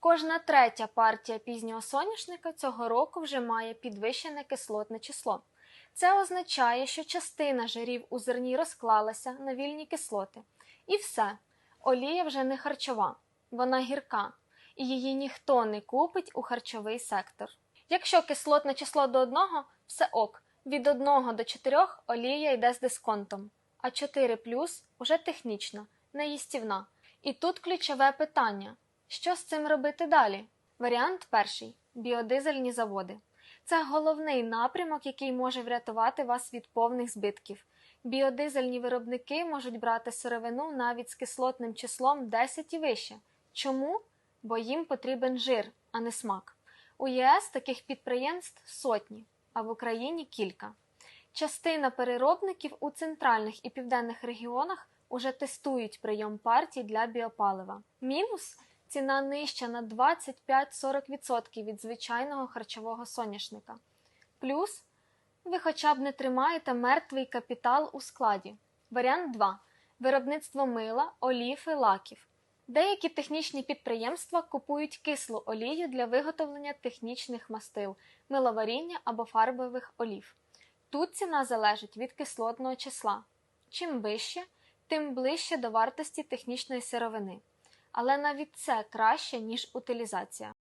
Кожна третя партія пізнього соняшника цього року вже має підвищене кислотне число. Це означає, що частина жирів у зерні розклалася на вільні кислоти. І все, олія вже не харчова, вона гірка, і її ніхто не купить у харчовий сектор. Якщо кислотне число до 1, все ок. Від 1 до 4 олія йде з дисконтом, а 4 плюс уже технічна, неїстівна. І тут ключове питання: що з цим робити далі? Варіант перший біодизельні заводи. Це головний напрямок, який може врятувати вас від повних збитків. Біодизельні виробники можуть брати сировину навіть з кислотним числом 10 і вище. Чому? Бо їм потрібен жир, а не смак. У ЄС таких підприємств сотні, а в Україні кілька. Частина переробників у центральних і південних регіонах уже тестують прийом партій для біопалива. Мінус ціна нижча на 25-40% від звичайного харчового соняшника. Плюс ви хоча б не тримаєте мертвий капітал у складі. Варіант 2. Виробництво мила, олів і лаків. Деякі технічні підприємства купують кислу олію для виготовлення технічних мастил, миловаріння або фарбових олів. Тут ціна залежить від кислотного числа. Чим вище, тим ближче до вартості технічної сировини. Але навіть це краще, ніж утилізація.